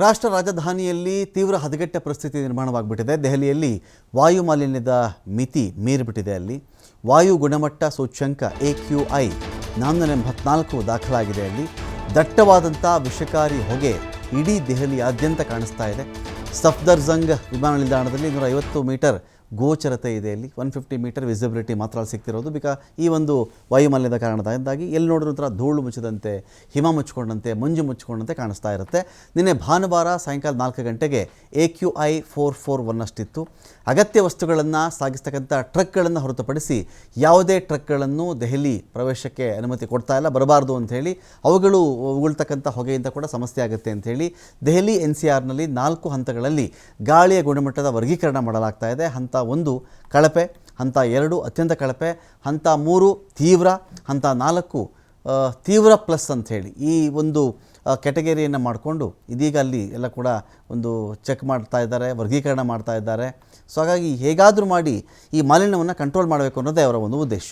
ರಾಷ್ಟ್ರ ರಾಜಧಾನಿಯಲ್ಲಿ ತೀವ್ರ ಹದಗೆಟ್ಟ ಪರಿಸ್ಥಿತಿ ನಿರ್ಮಾಣವಾಗಿಬಿಟ್ಟಿದೆ. ದೆಹಲಿಯಲ್ಲಿ ವಾಯು ಮಾಲಿನ್ಯದ ಮಿತಿ ಮೀರಿಬಿಟ್ಟಿದೆ ಅಲ್ಲಿ. ವಾಯು ಗುಣಮಟ್ಟ ಸೂಚ್ಯಂಕ ಎ ಕ್ಯೂ ಐ ನಾನ್ನೂರ ಎಂಬತ್ನಾಲ್ಕು ದಾಖಲಾಗಿದೆ ಅಲ್ಲಿ. ದಟ್ಟವಾದಂಥ ವಿಷಕಾರಿ ಹೊಗೆ ಇಡೀ ದೆಹಲಿಯಾದ್ಯಂತ ಕಾಣಿಸ್ತಾ ಇದೆ. ಸಫ್ದರ್ಜಂಗ್ ವಿಮಾನ ನಿಲ್ದಾಣದಲ್ಲಿ ನೂರ ಐವತ್ತು ಮೀಟರ್ ಗೋಚರತೆ ಇದೆ ಇಲ್ಲಿ ಒನ್ ಫಿಫ್ಟಿ ಮೀಟರ್ ವಿಸಿಬಿಲಿಟಿ ಮಾತ್ರ ಅಲ್ಲಿ ಸಿಗ್ತಿರೋದು. ಬಿಕಾ ಈ ಒಂದು ವಾಯುಮಾಲಿನ್ಯದ ಕಾರಣದಿಂದಾಗಿ ಎಲ್ಲಿ ನೋಡಿದ್ರು ಒಂಥರ ಧೂಳು ಮುಚ್ಚಿದಂತೆ, ಹಿಮ ಮುಚ್ಚಿಕೊಂಡಂತೆ, ಮಂಜು ಮುಚ್ಚಿಕೊಂಡಂತೆ ಕಾಣಿಸ್ತಾ ಇರುತ್ತೆ. ನಿನ್ನೆ ಭಾನುವಾರ ಸಾಯಂಕಾಲ ನಾಲ್ಕು ಗಂಟೆಗೆ A Q I four four one ಅಷ್ಟಿತ್ತು. ಅಗತ್ಯ ವಸ್ತುಗಳನ್ನು ಸಾಗಿಸ್ತಕ್ಕಂಥ ಟ್ರಕ್ಗಳನ್ನು ಹೊರತುಪಡಿಸಿ ಯಾವುದೇ ಟ್ರಕ್ಗಳನ್ನು ದೆಹಲಿ ಪ್ರವೇಶಕ್ಕೆ ಅನುಮತಿ ಕೊಡ್ತಾ ಇಲ್ಲ, ಬರಬಾರ್ದು ಅಂಥೇಳಿ ಅವುಗಳು ಉಗುಳ್ತಕ್ಕಂಥ ಹೊಗೆಯಿಂದ ಕೂಡ ಸಮಸ್ಯೆ ಆಗುತ್ತೆ ಅಂಥೇಳಿ ದೆಹಲಿ ಎನ್ ಸಿ ಆರ್ನಲ್ಲಿ ನಾಲ್ಕು ಹಂತಗಳಲ್ಲಿ ಗಾಳಿಯ ಗುಣಮಟ್ಟದ ವರ್ಗೀಕರಣ ಮಾಡಲಾಗ್ತಾ ಇದೆ. ಹಂತ ಒಂದು ಕಳಪೆ, ಹಂತ ಎರಡು ಅತ್ಯಂತ ಕಳಪೆ, ಹಂತ ಮೂರು ತೀವ್ರ, ಹಂತ ನಾಲ್ಕು ತೀವ್ರ ಪ್ಲಸ್ ಅಂಥೇಳಿ ಈ ಒಂದು ಕೆಟಗರಿಯನ್ನು ಮಾಡಿಕೊಂಡು ಇದೀಗ ಅಲ್ಲಿ ಎಲ್ಲ ಕೂಡ ಒಂದು ಚೆಕ್ ಮಾಡ್ತಾ ಇದ್ದಾರೆ, ವರ್ಗೀಕರಣ ಮಾಡ್ತಾ ಇದ್ದಾರೆ. ಸೊ ಹಾಗಾಗಿ ಹೇಗಾದರೂ ಮಾಡಿ ಈ ಮಾಲಿನ್ಯವನ್ನು ಕಂಟ್ರೋಲ್ ಮಾಡಬೇಕು ಅನ್ನೋದೇ ಅವರ ಒಂದು ಉದ್ದೇಶ.